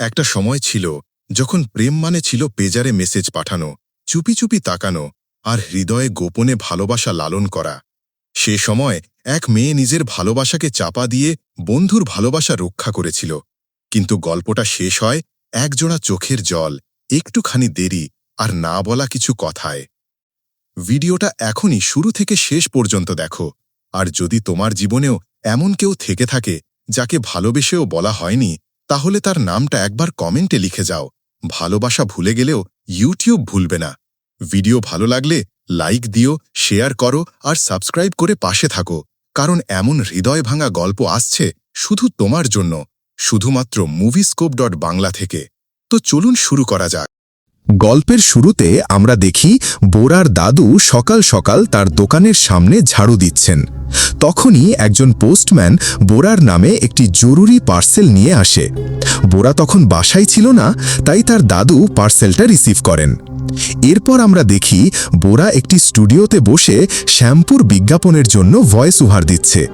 একটা সময় ছিল যখন প্রেম মানে ছিল পেজারে মেসেজ পাঠানো, চুপি চুপি তাকানো আর হৃদয়ে গোপনে ভালোবাসা লালন করা। সে সময় এক মেয়ে নিজের ভালোবাসাকে চাপা দিয়ে বন্ধুর ভালোবাসা রক্ষা করেছিল। কিন্তু গল্পটা শেষ হয় একজোড়া চোখের জল, একটুখানি দেরি আর না বলা কিছু কথায়। ভিডিওটা এখনই শুরু থেকে শেষ পর্যন্ত দেখো। আর যদি তোমার জীবনেও এমন কেউ থেকে থাকে যাকে ভালোবেসেও বলা হয়নি তাহলে তার নামটা একবার কমেন্টে লিখে যাও। ভালোবাসা ভুলে গেলেও ইউটিউব ভুলবে না। ভিডিও ভালো লাগলে লাইক দিও, শেয়ার করো আর সাবস্ক্রাইব করে পাশে থাকো। কারণ এমন হৃদয় ভাঙা গল্প আসছে শুধু তোমার জন্য। শুধুমাত্র মুভিস্কোপ ডট বাংলা থেকে। তো চলুন শুরু করা যাক। গল্পের শুরুতে আমরা দেখি বোরার দাদু সকাল সকাল তার দোকানের সামনে ঝাড়ু দিচ্ছেন। তখনই একজন পোস্টম্যান বোরার নামে একটি জরুরি পার্সেল নিয়ে আসে। বোরা তখন বাসায় ছিল না, তাই তার দাদু পার্সেলটা রিসিভ করেন। এরপর আমরা দেখি বোরা একটি স্টুডিওতে বসে শ্যাম্পুর বিজ্ঞাপনের জন্য ভয়েস উহার দিচ্ছে।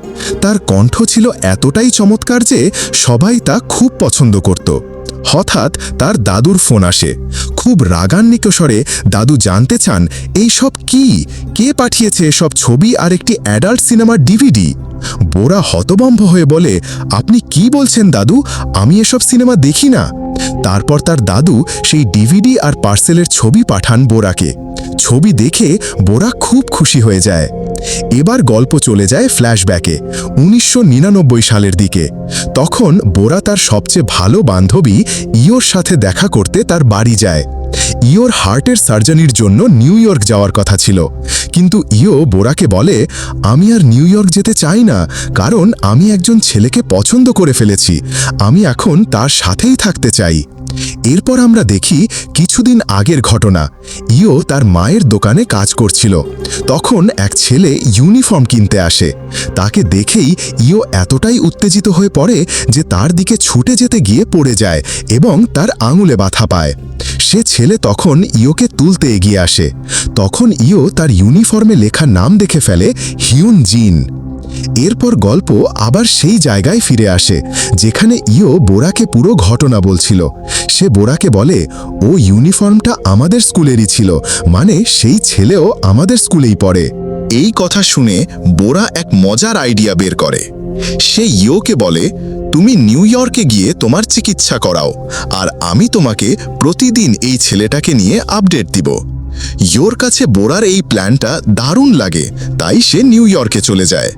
তার কণ্ঠ ছিল এতটাই চমৎকার যে সবাই তা খুব পছন্দ করত। হঠাৎ তার দাদুর ফোন আসে। খুব রাগান্বিত স্বরে দাদু জানতে চান, এই সব কি? কে পাঠিয়েছে সব ছবি আর একটি অ্যাডাল্ট সিনেমার ডিভিডি? বোরা হতবম্ব হয়ে বলে, আপনি কি বলছেন দাদু? আমি এসব সিনেমা দেখি না। তারপর তার দাদু সেই ডিভিডি আর পার্সেলের ছবি পাঠান বোরাকে। ছবি দেখে বোরা খুব খুশি হয়ে যায়। এবার গল্প চলে যায় ফ্ল্যাশব্যাকে, উনিশশো নিরানব্বই সালের দিকে। তখন বোরা তার সবচেয়ে ভালো বান্ধবী ইয়োর সাথে দেখা করতে তার বাড়ি যায়। ইয়োর হার্টের সার্জারির জন্য নিউ ইয়র্ক যাওয়ার কথা ছিল। কিন্তু ইয়ো বোরাকে বলে, আমি আর নিউ ইয়র্ক যেতে চাই না, কারণ আমি একজন ছেলেকে পছন্দ করে ফেলেছি। আমি এখন তার সাথেই থাকতে চাই। এরপর আমরা দেখি কিছুদিন আগের ঘটনা। ইও তার মায়ের দোকানে কাজ করছিল। তখন এক ছেলে ইউনিফর্ম কিনতে আসে। তাকে দেখেই ইও এতটাই উত্তেজিত হয়ে পড়ে যে তার দিকে ছুটে যেতে গিয়ে পড়ে যায় এবং তার আঙুলে বাথা পায়। সে ছেলে তখন ইওকে তুলতে এগিয়ে আসে। তখন ইও তার ইউনিফর্মে লেখা নাম দেখে ফেলে হিউন জিন এরপর গল্প আবার সেই জায়গায় ফিরে আসে, যেখানে ইও বোরাকে পুরো ঘটনা বলছিল। সে বোরাকে বলে, ও ইউনিফর্মটা আমাদের স্কুলেরই ছিল মানে সেই ছেলেও আমাদের স্কুলেই পড়ে। এই কথা শুনে বোরা এক মজার আইডিয়া বের করে। সে ইয়োকে বলে, তুমি নিউ ইয়র্কে গিয়ে তোমার চিকিৎসা করাও, আর আমি তোমাকে প্রতিদিন এই ছেলেটাকে নিয়ে আপডেট দিব। ইয়োর কাছে বোরার এই প্ল্যানটা দারুণ লাগে, তাই সে নিউ ইয়র্কে চলে যায়।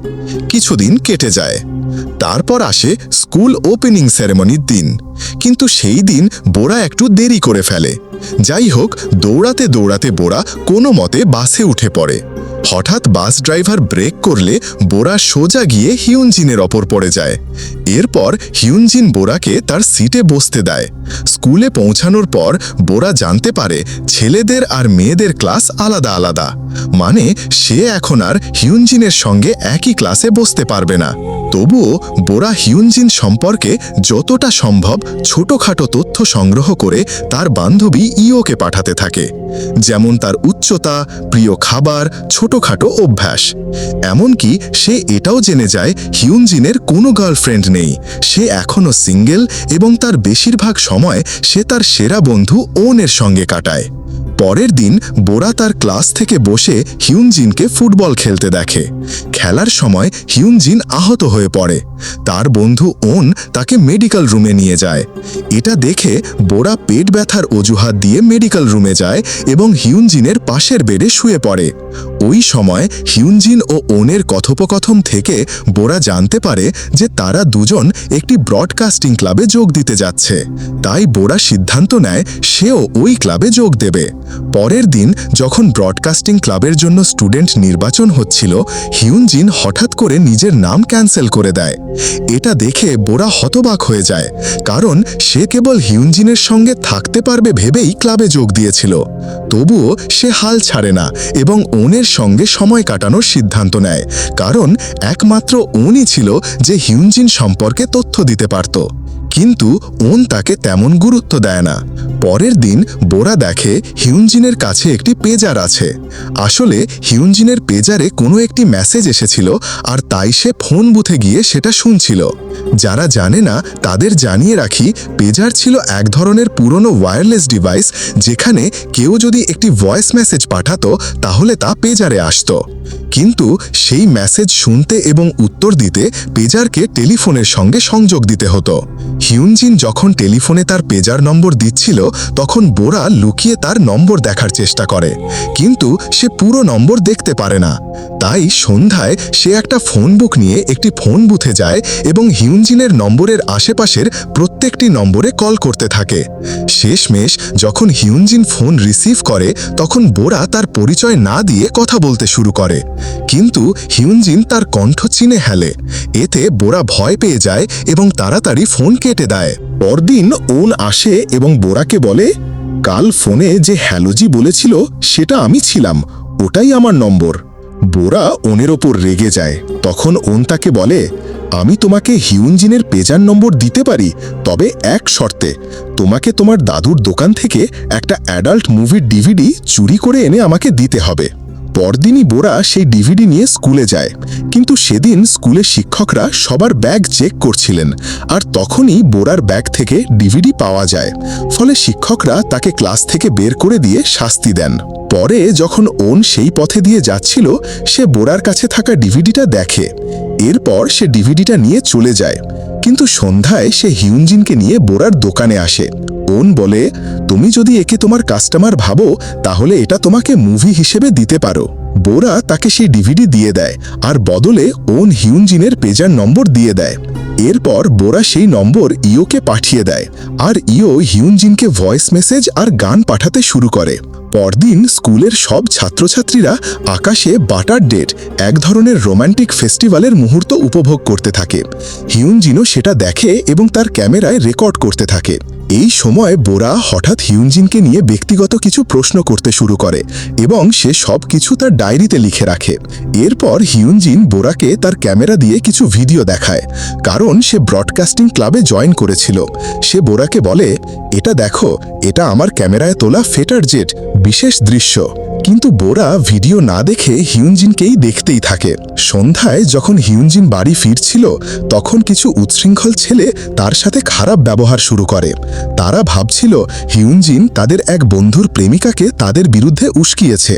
কিছুদিন কেটে যায়। তারপর আসে স্কুল ওপেনিং সেরেমনির দিন। কিন্তু সেই দিন বোরা একটু দেরি করে ফেলে। যাই হোক, দৌড়াতে দৌড়াতে বোরা কোনো মতে বাসে উঠে পড়ে। হঠাৎ বাস ড্রাইভার ব্রেক করলে বোরা সোজা গিয়ে হিউনজিনের ওপর পড়ে যায়। এরপর হিউনজিন বোরাকে তার সিটে বসতে দেয়। স্কুলে পৌঁছানোর পর বোরা জানতে পারে ছেলেদের আর মেয়েদের ক্লাস আলাদা আলাদা। মানে সে এখন আর হিউনজিনের সঙ্গে একই ক্লাসে বসতে পারবে না। তবুও বোরা হিউনজিন সম্পর্কে যতটা সম্ভব ছোটখাটো তথ্য সংগ্রহ করে তার বান্ধবী ইওকে পাঠাতে থাকে, যেমন তার উচ্চতা, প্রিয় খাবার, ছোটখাটো অভ্যাস। এমনকি সে এটাও জেনে যায় হিউনজিনের কোনো গার্লফ্রেন্ড নেই, সে এখনও সিঙ্গেল এবং তার বেশিরভাগ সময় সে তার সেরা বন্ধু ওনের সঙ্গে কাটায়। পরের দিন বোরা তার ক্লাস থেকে বসে হিউনজিনকে ফুটবল খেলতে দেখে। খেলার সময় হিউনজিন আহত হয়ে পড়ে। তার বন্ধু ওন তাকে মেডিকেল রুমে নিয়ে যায়। এটা দেখে বোরা পেট ব্যথার অজুহাত দিয়ে মেডিকেল রুমে যায় এবং হিউনজিনের পাশের বেডে শুয়ে পড়ে। ওই সময় হিউনজিন ও ওনের কথোপকথন থেকে বোরা জানতে পারে যে তারা দুজন একটি ব্রডকাস্টিং ক্লাবে যোগ দিতে যাচ্ছে। তাই বোরা সিদ্ধান্ত নেয় সেও ওই ক্লাবে যোগ দেবে। পরের দিন যখন ব্রডকাস্টিং ক্লাবের জন্য স্টুডেন্ট নির্বাচন হচ্ছিল হিউনজিন হঠাৎ করে নিজের নাম ক্যান্সেল করে দেয়। এটা দেখে বোরা হতবাক হয়ে যায়, কারণ সে কেবল হিউনজিনের সঙ্গে থাকতে পারবে ভেবেই ক্লাবে যোগ দিয়েছিল। তবুও সে হাল ছাড়ে না এবং ওনের সঙ্গে সময় কাটানোর সিদ্ধান্ত নেয়, কারণ একমাত্র ওনই ছিল যে হিউনজিন সম্পর্কে তথ্য দিতে পারত। কিন্তু ওন তাকে তেমন গুরুত্ব দেয় না। পরের দিন বোরা দেখে হিউনজিনের কাছে একটি পেজার আছে। আসলে হিউনজিনের পেজারে কোনো একটি মেসেজ এসেছিল আর তাই সে ফোন বুথে গিয়ে সেটা শুনছিল। যারা জানে না, তাদের জানিয়ে রাখি পেজার ছিল এক ধরনের পুরনো ওয়্যারলেস ডিভাইস যেখানে কেউ যদি একটি ভয়েস মেসেজ পাঠাতো, তাহলে তা পেজারে আসত। কিন্তু সেই মেসেজ শুনতে এবং উত্তর দিতে পেজারকে টেলিফোনের সঙ্গে সংযোগ দিতে হতো। হিউনজিন যখন টেলিফোনে তার পেজার নম্বর দিচ্ছিল তখন বোরা লুকিয়ে তার নম্বর দেখার চেষ্টা করে। কিন্তু সে পুরো নম্বর দেখতে পারে না। তাই সন্ধ্যায় সে একটা ফোন বুক নিয়ে একটি ফোন বুথে যায় এবং হিউনজিনের নম্বরের আশেপাশের প্রত্যেকটি নম্বরে কল করতে থাকে। শেষমেশ যখন হিউনজিন ফোন রিসিভ করে, তখন বোরা তার পরিচয় না দিয়ে কথা বলতে শুরু করে। কিন্তু হিউনজিন তার কণ্ঠ চিনে হেলে। এতে বোরা ভয় পেয়ে যায় এবং তাড়াতাড়ি ফোন কেটে দেয়। পরদিন ওন আসে এবং বোরাকে বলে, কাল ফোনে যে হ্যালোজি বলেছিল, সেটা আমি ছিলাম। ওটাই আমার নম্বর। বোরা ওনের ওপর রেগে যায়। তখন ওন তাকে বলে, আমি তোমাকে হিউনজিনের পেজার নম্বর দিতে পারি, তবে এক শর্তে। তোমাকে তোমার দাদুর দোকান থেকে একটা অ্যাডাল্ট মুভির ডিভিডি চুরি করে এনে আমাকে দিতে হবে। পরদিনই বোরা সেই ডিভিডি নিয়ে স্কুলে যায়। কিন্তু সেদিন স্কুলের শিক্ষকরা সবার ব্যাগ চেক করছিলেন আর তখনই বোরার ব্যাগ থেকে ডিভিডি পাওয়া যায়। ফলে শিক্ষকরা তাকে ক্লাস থেকে বের করে দিয়ে শাস্তি দেন। পরে যখন ওন সেই পথে দিয়ে যাচ্ছিল, সে বোরার কাছে থাকা ডিভিডিটা দেখে। এরপর সে ডিভিডিটা নিয়ে চলে যায়। কিন্তু সন্ধ্যায় সে হিউনজিনকে নিয়ে বোরার দোকানে আসে। ওন বলে, তুমি যদি একে তোমার কাস্টমার ভাবো, তাহলে এটা তোমাকে মুভি হিসেবে দিতে পারো। বোরা তাকে সেই ডিভিডি দিয়ে দেয়, আর বদলে ওন হিউনজিনের পেজার নম্বর দিয়ে দেয়। এরপর বোরা সেই নম্বর ইওকে পাঠিয়ে দেয়, আর ইও হিউনজিনকে ভয়েস মেসেজ আর গান পাঠাতে শুরু করে। পরদিন স্কুলের সব ছাত্রছাত্রীরা আকাশে বাটার ডেট, এক ধরনের রোমান্টিক ফেস্টিভ্যালের মুহূর্ত উপভোগ করতে থাকে। হিউনজিনও সেটা দেখে এবং তার ক্যামেরায় রেকর্ড করতে থাকে। এই সময় বোরা হঠাৎ হিউনজিনকে নিয়ে ব্যক্তিগত কিছু প্রশ্ন করতে শুরু করে এবং সে সব কিছু তার ডায়েরিতে লিখে রাখে। এরপর হিউনজিন বোরাকে তার ক্যামেরা দিয়ে কিছু ভিডিও দেখায়, কারণ সে ব্রডকাস্টিং ক্লাবে জয়েন করেছিল। সে বোরাকে বলে, এটা দেখো, এটা আমার ক্যামেরায় তোলা ফেটার জেট, বিশেষ দৃশ্য। কিন্তু বোরা ভিডিও না দেখে হিউনজিনকেই দেখতেই থাকে। সন্ধ্যায় যখন হিউনজিন বাড়ি ফিরছিল, তখন কিছু উচ্ছৃঙ্খল ছেলে তার সাথে খারাপ ব্যবহার শুরু করে। তারা ভাবছিল হিউনজিন তাদের এক বন্ধুর প্রেমিকাকে তাদের বিরুদ্ধে উস্কিয়েছে।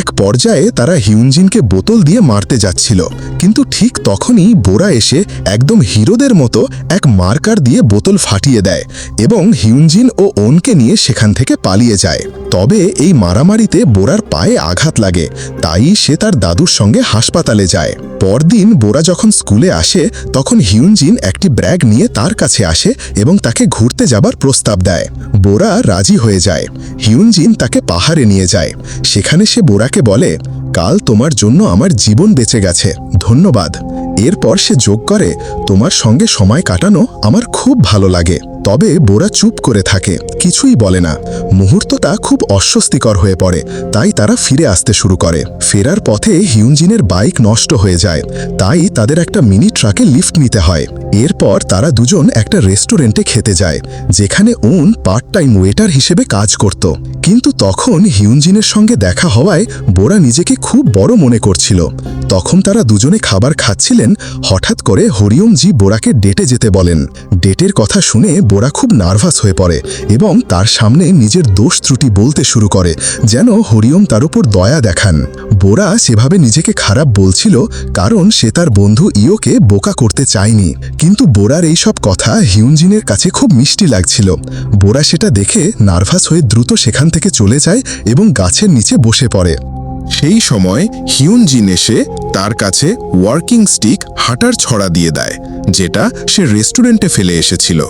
এক পর্যায়ে তারা হিউনজিনকে বোতল দিয়ে মারতে যাচ্ছিল। কিন্তু ঠিক তখনই বোরা এসে একদম হিরোদের মতো এক মার্কার দিয়ে বোতল ফাটিয়ে দেয় এবং হিউনজিন ও ওনকে নিয়ে সেখান থেকে পালিয়ে যায়। তবে এই মারামারিতে বোরার পায়ে আঘাত লাগে, তাই সে তার দাদুর সঙ্গে হাসপাতালে যায়। পরদিন বোরা যখন স্কুলে আসে, তখন হিউনজিন একটি ব্র্যাগ নিয়ে তার কাছে আসে এবং তাকে ঘুরতে যাবার প্রস্তাব দেয়। বোরা রাজি হয়ে যায়। হিউনজিন তাকে পাহাড়ে নিয়ে যায়। সেখানে সে বোরাকে বলে, কাল তোমার জন্য আমার জীবন বেঁচে গেছে। ধন্যবাদ। এরপর সে যোগ করে, তোমার সঙ্গে সময় কাটানো আমার খুব ভালো লাগে। তবে বোরা চুপ করে থাকে, কিছুই বলে না। মুহূর্তটা খুব অস্বস্তিকর হয়ে পড়ে, তাই তারা ফিরে আসতে শুরু করে। ফেরার পথে হিউনজিনের বাইক নষ্ট হয়ে যায়, তাই তাদের একটা মিনি ট্রাকে লিফট নিতে হয়। এরপর তারা দুজন একটা রেস্টুরেন্টে খেতে যায়, যেখানে ওন পার্ট টাইম ওয়েটার হিসেবে কাজ করত। কিন্তু তখন হিউনজিনের সঙ্গে দেখা হওয়ায় বোরা নিজেকে খুব বড় মনে করছিল। তখন তারা দুজনে খাবার খাচ্ছিলেন, হঠাৎ করে হরিওমজি বোরাকে ডেটে যেতে বলেন। ডেটের কথা শুনে বোরা খুব নার্ভাস হয়ে পড়ে এবং তার সামনে নিজের দোষ ত্রুটি বলতে শুরু করে, যেন হরিওম তার উপর দয়া দেখান। বোরা সেভাবে নিজেকে খারাপ বলছিল কারণ সে তার বন্ধু ইয়োকে বোকা করতে চায়নি। কিন্তু বোরার এইসব কথা হিউনজিনের কাছে খুব মিষ্টি লাগছিল। বোরা সেটা দেখে নার্ভাস হয়ে দ্রুত সেখান থেকে চলে যায় এবং গাছের নিচে বসে পড়ে। সেই সময় হিউনজিন এসে তার কাছে ওয়ার্কিং স্টিক হাঁটার ছড়া দিয়ে দেয়, যেটা সে রেস্টুরেন্টে ফেলে এসেছিল।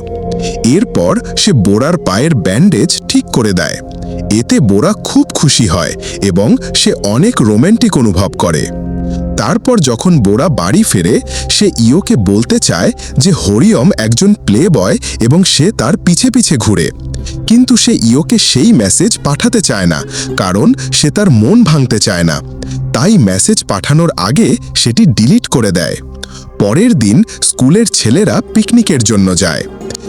এরপর সে বোরার পায়ের ব্যান্ডেজ ঠিক করে দেয়। এতে বোরা খুব খুশি হয় এবং সে অনেক রোম্যান্টিক অনুভব করে। তারপর যখন বোরা বাড়ি ফেরে, সে ইওকে বলতে চায় যে হরিয়ম একজন প্লে বয় এবং সে তার পিছে পিছে ঘুরে। কিন্তু সে ইওকে সেই মেসেজ পাঠাতে চায় না, কারণ সে তার মন ভাঙতে চায় না। তাই মেসেজ পাঠানোর আগে সেটি ডিলিট করে দেয়। পরের দিন স্কুলের ছেলেরা পিকনিকের জন্য যায়।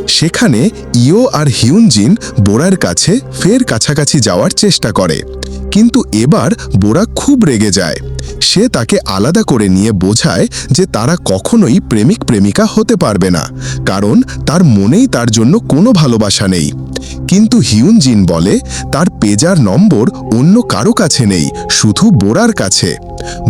সেখানে ইও আর হিউনজিন বোরার কাছে ফের কাছাকাছি যাওয়ার চেষ্টা করে। কিন্তু এবার বোরা খুব রেগে যায়। সে তাকে আলাদা করে নিয়ে বোঝায় যে তারা কখনোই প্রেমিক প্রেমিকা হতে পারবে না, কারণ তার মনেই তার জন্য কোনো ভালোবাসা নেই। কিন্তু হিউনজিন বলে, তার পেজার নম্বর অন্য কারও কাছে নেই, শুধু বোরার কাছে।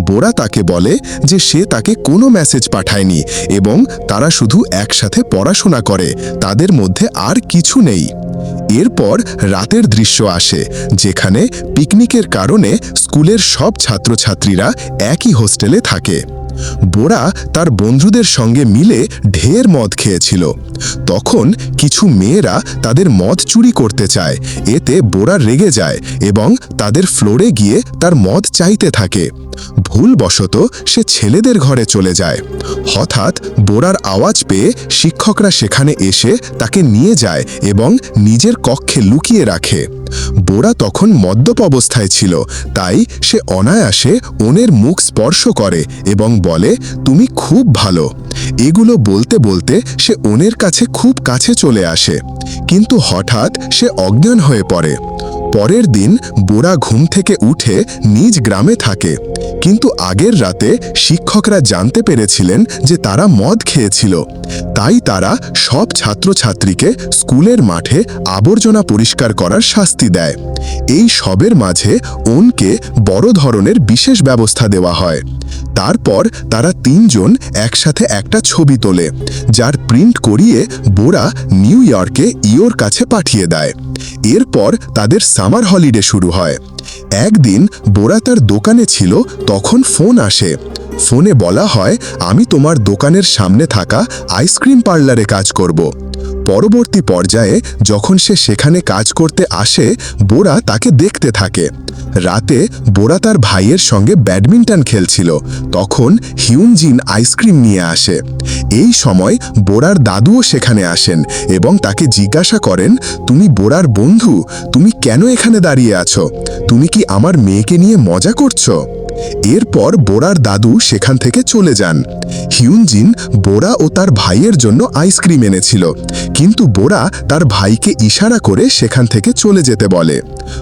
বোরা তাকে বলে যে সে তাকে কোনো মেসেজ পাঠায়নি এবং তারা শুধু একসাথে পড়াশোনা করে, তাদের মধ্যে আর কিছু নেই। এরপর রাতের দৃশ্য আসে যেখানে পিকনিকের কারণে স্কুলের সব ছাত্রছাত্রীরা একই হোস্টেলে থাকে। বোরা তার বন্ধুদের সঙ্গে মিলে ঢের মদ খেয়েছিল। তখন কিছু মেয়েরা তাদের মদ চুরি করতে চায়। এতে বোরা রেগে যায় এবং তাদের ফ্লোরে গিয়ে তার মদ চাইতে থাকে। ভুলবশত সে ছেলেদের ঘরে চলে যায়। হঠাৎ বোরার আওয়াজ পেয়ে শিক্ষকরা সেখানে এসে তাকে নিয়ে যায় এবং নিজের কক্ষে লুকিয়ে রাখে। বোরা তখন মদ্যপ অবস্থায় ছিল। তাই সে অনায়াসে ওনের মুখ স্পর্শ করে এবং বলে, তুমি খুব ভালো। এগুলো বলতে বলতে সে ওনের কাছে খুব কাছে চলে আসে। কিন্তু হঠাৎ সে অজ্ঞান হয়ে পড়ে। পরের দিন বোরা ঘুম থেকে উঠে নিজ গ্রামে থাকে। কিন্তু আগের রাতে শিক্ষকরা জানতে পেরেছিলেন যে তারা মদ খেয়েছিল। তাই তারা সব ছাত্রছাত্রীকে স্কুলের মাঠে আবর্জনা পরিষ্কার করার শাস্তি দেয়। এই সবের মাঝে ওনকে বড় ধরনের বিশেষ ব্যবস্থা দেওয়া হয়। তারপর তারা তিনজন একসাথে একটা ছবি তোলে, যার প্রিন্ট করিয়ে বোরা নিউ ইয়র্কে ইওর কাছে পাঠিয়ে দেয়। এরপর তাদের সামার হলিডে শুরু হয়। একদিন বোরা তার দোকানে ছিল, তখন ফোন আসে। ফোনে বলা হয়, আমি তোমার দোকানের সামনে থাকা আইসক্রিম পার্লারে কাজ করব। পরবর্তী পর্যায়ে যখন সে সেখানে কাজ করতে আসে, বোরা তাকে দেখতে থাকে। রাতে বোরা তার ভাইয়ের সঙ্গে ব্যাডমিন্টন খেলছিল। তখন হিউনজিন আইসক্রিম নিয়ে আসে। এই সময় বোরার দাদুও সেখানে আসেন এবং তাকে জিজ্ঞাসা করেন, তুমি বোরার বন্ধু? তুমি কেন এখানে দাঁড়িয়ে আছো? তুমি কি আমার মেয়েকে নিয়ে মজা করছ? এরপর বোরার দাদু সেখান থেকে চলে যান। হিউনজিন বোরা ও তার ভাইয়ের জন্য আইসক্রিম এনেছিল। কিন্তু বোরা তার ভাইকে ইশারা করে সেখান থেকে চলে যেতে বলে।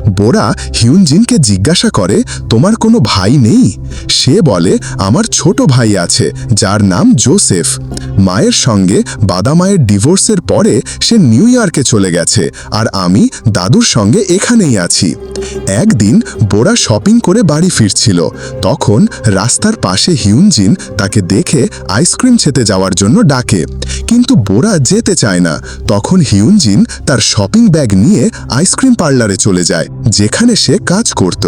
বোরা হিউনজিনকে জিজ্ঞাসা করে, তোমার কোনো ভাই নেই? সে বলে, আমার ছোট ভাই আছে, যার নাম জোসেফ। মায়ের সঙ্গে বাদামায়ের ডিভোর্সের পরে সে নিউ ইয়র্কে চলে গেছে, আর আমি দাদুর সঙ্গে এখানেই আছি। একদিন বোরা শপিং করে বাড়ি ফিরছিল। তখন রাস্তার পাশে হিউনজিন তাকে দেখে আইসক্রিম খেতে যাওয়ার জন্য ডাকে। কিন্তু বোরা যেতে চায় না। তখন হিউনজিন তার শপিং ব্যাগ নিয়ে আইসক্রিম পার্লারে চলে যায়, যেখানে সে কাজ করত।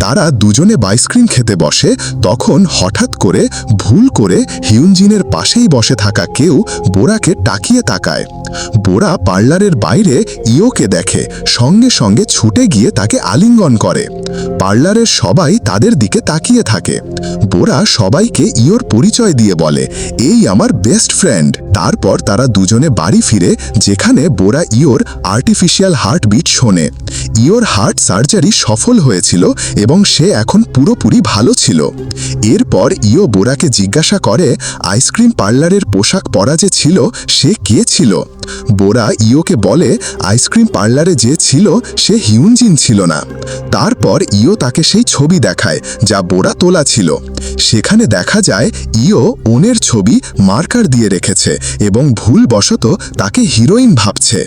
তারা দুজনে আইসক্রিম খেতে বসে, তখন হঠাৎ করে, ভুল করে হিউনজিনের পাশেই বসে থাকা কেউ বোরাকে টাকিয়ে তাকায়। বোরা পার্লারের বাইরে ইওকে দেখে, সঙ্গে সঙ্গে ছুটে গিয়ে তাকে আলিঙ্গন করে। পার্লারের সবাই তাদের দিকে তাকিয়ে থাকে। বোরা সবাইকে ইয়োর পরিচয় দিয়ে বলে, এই আমার বেস্ট ফ্রেন্ড তারপর তারা দুজনে বাড়ি ফিরে, যেখানে বোরা ইয়োর আর্টিফিশিয়াল হার্টবিট শোনে। ইওর হার্ট সার্জারি সফল হয়েছিল এবং সে এখন পুরোপুরি ভালো ছিল। এরপর ইয়ো বোরাকে জিজ্ঞাসা করে আইসক্রিম পার্লারের পোশাক পরা যে ছিল, সে কে ছিল? বোরা ইয়োকে বলে আইসক্রিম পার্লারে যে ছিল, সে হিউনজিন ছিল না। তারপর ইও তাকে সেই ছবি দেখায়, যা বোরা তোলা ছিল। সেখানে দেখা যায়, ইও ওনের ছবি মার্কার দিয়ে রেখেছে এবং ভুলবশত তাকে হিরোইন ভাবছে।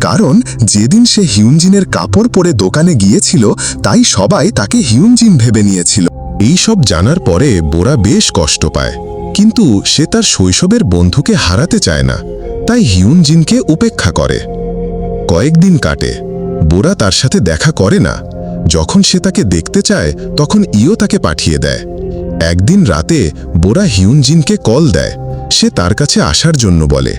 কারণ, যেদিন সে হিউনজিনের কাপড় পরে দোকানে গিয়েছিল, তাই সবাই তাকে হিউনজিন ভেবে নিয়েছিল। এই সব জানার পরে বোরা বেশ কষ্ট পায়। কিন্তু সে তার শৈশবের বন্ধুকে হারাতে চায় না, তাই হিউনজিনকে উপেক্ষা করে। কয়েকদিন কাটে। বোরা তার সাথে দেখা করে না। যখন সে তাকে দেখতে চায়, তখন ইও তাকে পাঠিয়ে দেয়। একদিন রাতে বোরা হিউনজিনকে কল দেয়। সে তার কাছে আসার জন্য বলে।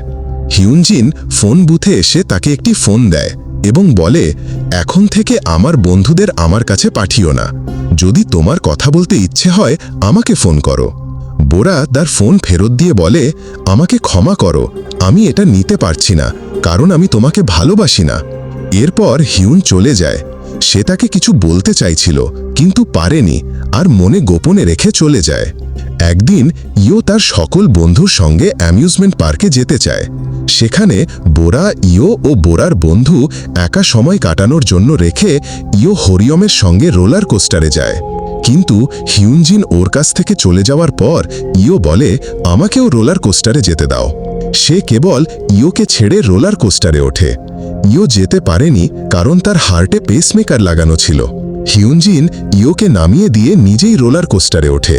হিউনজিন ফোন বুথে এসে তাকে একটি ফোন দেয় এবং বলে, এখন থেকে আমার বন্ধুদের আমার কাছে পাঠিও না। যদি তোমার কথা বলতে ইচ্ছে হয়, আমাকে ফোন করো। বোরা তার ফোন ফেরত দিয়ে বলে, আমাকে ক্ষমা করো, আমি এটা নিতে পারছি না, কারণ আমি তোমাকে ভালোবাসি না। এরপর হিউন চলে যায়। সে তাকে কিছু বলতে চাইছিল, কিন্তু পারেনি আর মনে গোপনে রেখে চলে যায়। একদিন ইও তার সকল বন্ধুর সঙ্গে অ্যামিউজমেন্ট পার্কে যেতে চায়। সেখানে বোরা ইও ও বোরার বন্ধু একা সময় কাটানোর জন্য রেখে ইও হরিয়মের সঙ্গে রোলার কোস্টারে যায়। কিন্তু হিউনজিন ওর কাছ থেকে চলে যাওয়ার পর ইও বলে, আমাকেও রোলার কোস্টারে যেতে দাও। সে কেবল ইওকে ছেড়ে রোলার কোস্টারে ওঠে। ইও যেতে পারেনি কারণ তার হার্টে পেসমেকার লাগানো ছিল। হিউনজিন ইওকে নামিয়ে দিয়ে নিজেই রোলার কোস্টারে ওঠে।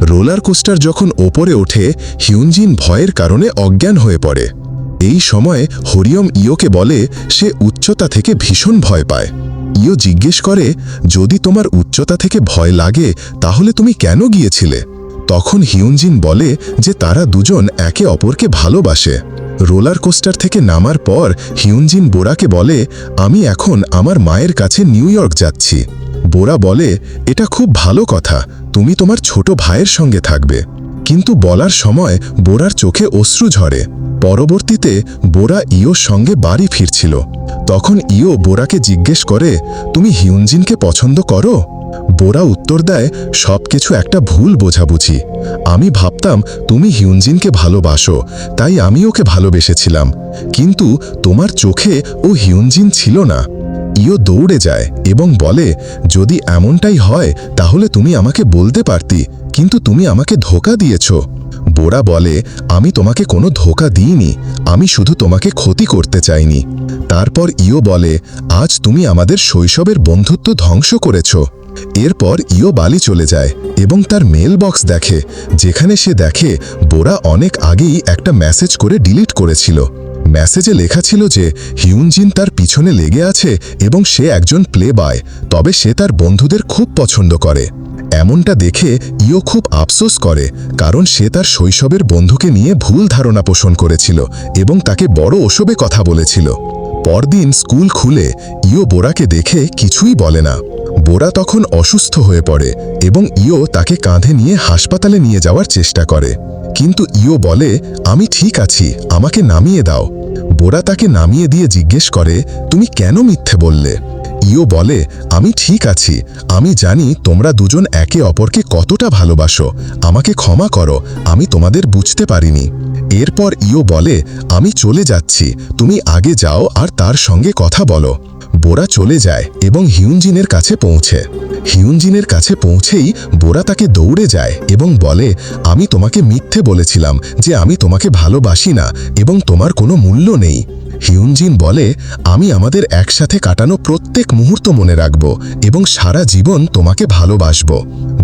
রোলার কোস্টার যখন ওপরে ওঠে, হিউনজিন ভয়ের কারণে অজ্ঞান হয়ে পড়ে। এই সময় হরিয়ম ইওকে বলে, সে উচ্চতা থেকে ভীষণ ভয় পায়। ইও জিজ্ঞেস করে, যদি তোমার উচ্চতা থেকে ভয় লাগে, তাহলে তুমি কেন গিয়েছিলে? তখন হিউনজিন বলে যে তারা দুজন একে অপরকে ভালোবাসে। রোলার কোস্টার থেকে নামার পর হিউনজিন বোরাকে বলে, আমি এখন আমার মায়ের কাছে নিউ ইয়র্ক যাচ্ছি। বোরা বলে, এটা খুব ভালো কথা, তুমি তোমার ছোট ভাইয়ের সঙ্গে থাকবে। কিন্তু বলার সময় বোরার চোখে অশ্রু ঝরে। পরবর্তীতে বোরা ইওর সঙ্গে বাড়ি ফিরছিল। তখন ইও বোরাকে জিজ্ঞেস করে, তুমি হিউনজিনকে পছন্দ করো? বোরা উত্তর দেয়, সবকিছু একটা ভুল বোঝাবুঝি। আমি ভাবতাম তুমি হিউনজিনকে ভালোবাসো, তাই আমি ওকে ভালোবেসেছিলাম। কিন্তু তোমার চোখে ও হিউনজিন ছিল না। ইও দৌড়ে যায় এবং বলে, যদি এমনটাই হয়, তাহলে তুমি আমাকে বলতে পারতি, কিন্তু তুমি আমাকে ধোকা দিয়েছ। বোরা বলে, আমি তোমাকে কোনো ধোকা দিইনি, আমি শুধু তোমাকে ক্ষতি করতে চাইনি। তারপর ইও বলে, আজ তুমি আমাদের শৈশবের বন্ধুত্ব ধ্বংস করেছ। এরপর ইও বালি চলে যায় এবং তার মেল বক্স দেখে, যেখানে সে দেখে বোরা অনেক আগেই একটা মেসেজ করে ডিলিট করেছিল। মেসেজে লেখা ছিল যে, হিউনজিন তার পিছনে লেগে আছে এবং সে একজন প্লে বয় তবে সে তার বন্ধুদের খুব পছন্দ করে। এমনটা দেখে ইও খুব আফসোস করে, কারণ সে তার শৈশবের বন্ধুকে নিয়ে ভুল ধারণা পোষণ করেছিল এবং তাকে বড় ওসবে কথা বলেছিল। পরদিন স্কুল খুলে ইও বোরাকে দেখে কিছুই বলে না। বোরা তখন অসুস্থ হয়ে পড়ে এবং ইও তাকে কাঁধে নিয়ে হাসপাতালে নিয়ে যাওয়ার চেষ্টা করে। কিন্তু ইও বলে, আমি ঠিক আছি, আমাকে নামিয়ে দাও। বোরা তাকে নামিয়ে দিয়ে জিজ্ঞেস করে, তুমি কেন মিথ্যে বললে? ইও বলে, আমি ঠিক আছি, আমি জানি তোমরা দুজন একে অপরকে কতটা ভালোবাসো, আমাকে ক্ষমা করো, আমি তোমাদের বুঝতে পারিনি। এরপর ইও বলে, আমি চলে যাচ্ছি, তুমি আগে যাও আর তার সঙ্গে কথা বলো। বোরা চলে যায় এবং হিউনজিনের কাছে পৌঁছে। হিউনজিনের কাছে পৌঁছেই বোরা তাকে দৌড়ে যায় এবং বলে, আমি তোমাকে মিথ্যে বলেছিলাম যে আমি তোমাকে ভালোবাসি না এবং তোমার কোনো মূল্য নেই। হিউনজিন বলে, আমি আমাদের একসাথে কাটানো প্রত্যেক মুহূর্ত মনে রাখব এবং সারা জীবন তোমাকে ভালোবাসব।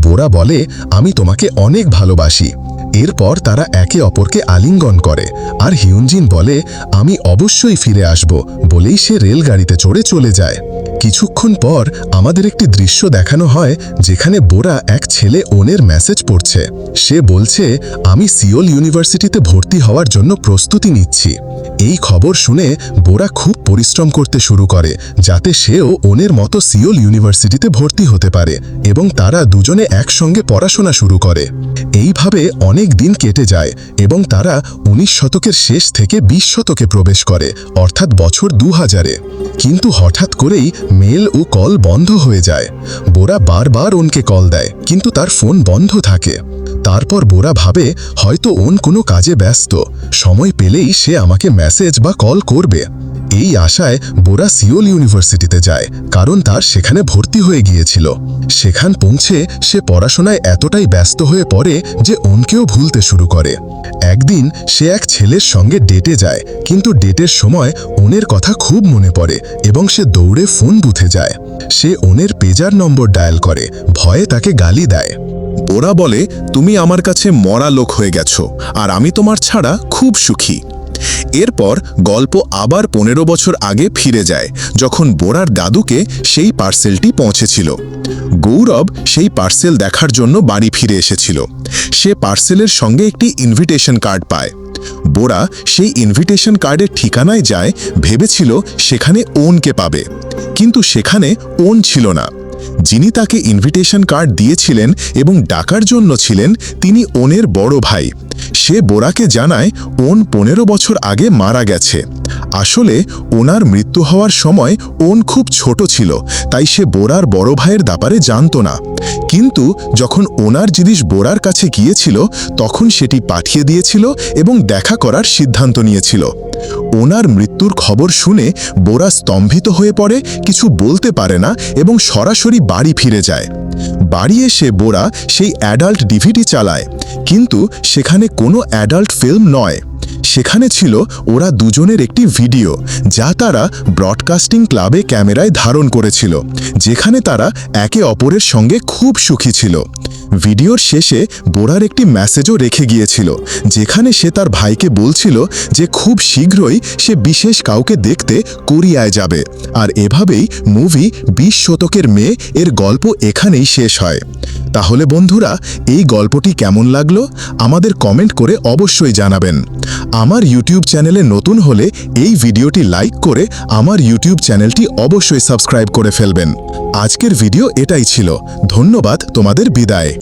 বোরা বলে, আমি তোমাকে অনেক ভালোবাসি। এরপর তারা একে অপরকে আলিঙ্গন করে। আর হিউনজিন বলে, আমি অবশ্যই ফিরে আসব। বলেই সে রেলগাড়িতে চড়ে চলে যায়। কিছুক্ষণ পর আমাদের একটি দৃশ্য দেখানো হয়, যেখানে বোরা এক ছেলে ওনের মেসেজ পড়ছে। সে বলছে, আমি সিওল ইউনিভার্সিটিতে ভর্তি হওয়ার জন্য প্রস্তুতি নিচ্ছি। এই খবর শুনে বোরা খুব পরিশ্রম করতে শুরু করে, যাতে সেও ওনের মতো সিওল ইউনিভার্সিটিতে ভর্তি হতে পারে এবং তারা দুজনে একসঙ্গে পড়াশোনা শুরু করে। এইভাবে অনেক দিন কেটে যায় এবং তারা উনিশ শতকের শেষ থেকে বিশ শতকে প্রবেশ করে, অর্থাৎ বছর দু হাজারে। কিন্তু হঠাৎ করেই মেল ও কল বন্ধ হয়ে যায়। বোরা বারবার ওনকে কল দেয়, কিন্তু তার ফোন বন্ধ থাকে। তারপর বোরা ভাবে, হয়তো ওন কোনো কাজে ব্যস্ত। সময় পেলেই সে আমাকে মেসেজ বা কল করবে। এই আশায় বোরা সিওল ইউনিভার্সিটিতে যায়, কারণ তার সেখানে ভর্তি হয়ে গিয়েছিল। সেখান পৌঁছে সে পড়াশোনায় এতটাই ব্যস্ত হয়ে পড়ে যে ওনকেও ভুলতে শুরু করে। একদিন সে এক ছেলের সঙ্গে ডেটে যায়, কিন্তু ডেটের সময় ওনের কথা খুব মনে পড়ে এবং সে দৌড়ে ফোন বুথে যায়। সে ওনের পেজার নম্বর ডায়াল করে, ভয়ে তাকে গালি দেয়। ওরা বলে, তুমি আমার কাছে মরা লোক হয়ে গেছো, আর আমি তোমার ছাড়া খুব সুখী। এরপর গল্প আবার পনেরো বছর আগে ফিরে যায়, যখন বোরার দাদুকে সেই পার্সেলটি পৌঁছেছিল। গৌরব সেই পার্সেল দেখার জন্য বাড়ি ফিরে এসেছিল। সে পার্সেলের সঙ্গে একটি ইনভিটেশন কার্ড পায়। বোরা সেই ইনভিটেশন কার্ডের ঠিকানায় যায়, ভেবেছিল সেখানে ওনকে পাবে। কিন্তু সেখানে ওন ছিল না। যিনি তাকে ইনভিটেশন কার্ড দিয়েছিলেন এবং ডাকার জন্য ছিলেন, তিনি ওনের বড় ভাই। সে বোরাকে জানায়, ওন পনেরো বছর আগে মারা গেছে। আসলে ওনার মৃত্যু হওয়ার সময় ওন খুব ছোট ছিল, তাই সে বোরার বড় ভাইয়ের ব্যাপারে জানত না। কিন্তু যখন ওনার জিনিস বোরার কাছে গিয়েছিল, তখন সেটি পাঠিয়ে দিয়েছিল এবং দেখা করার সিদ্ধান্ত নিয়েছিল। ওনার মৃত্যুর খবর শুনে বোরা স্তম্ভিত হয়ে পড়ে, কিছু বলতে পারে না এবং সরাসরি বাড়ি ফিরে যায়। বাড়ি এসে বোরা সেই অ্যাডাল্ট ডিভিডি চালায়, কিন্তু সেখানে কোনো অ্যাডাল্ট ফিল্ম নয়। সেখানে ছিল ওরা দুজনের একটি ভিডিও, যা তারা ব্রডকাস্টিং ক্লাবে ক্যামেরায় ধারণ করেছিল, যেখানে তারা একে অপরের সঙ্গে খুব সুখী ছিল। ভিডিওর শেষে বোরার একটি মেসেজও রেখে গিয়েছিল, যেখানে সে তার ভাইকে বলছিল যে খুব শীঘ্রই সে বিশেষ কাউকে দেখতে কোরিয়ায় যাবে, আর এভাবেই মুভি বিশ শতকের মেয়ে এর গল্প এখানেই শেষ হয়। তাহলে বন্ধুরা, এই গল্পটি কেমন লাগল? আমাদের কমেন্ট করে অবশ্যই জানাবেন। আমার ইউটিউব চ্যানেলে নতুন হলে এই ভিডিওটি লাইক করে আমার ইউটিউব চ্যানেলটি অবশ্যই সাবস্ক্রাইব করে ফেলবেন। আজকের ভিডিও এটাই ছিল। ধন্যবাদ, তোমাদের বিদায়।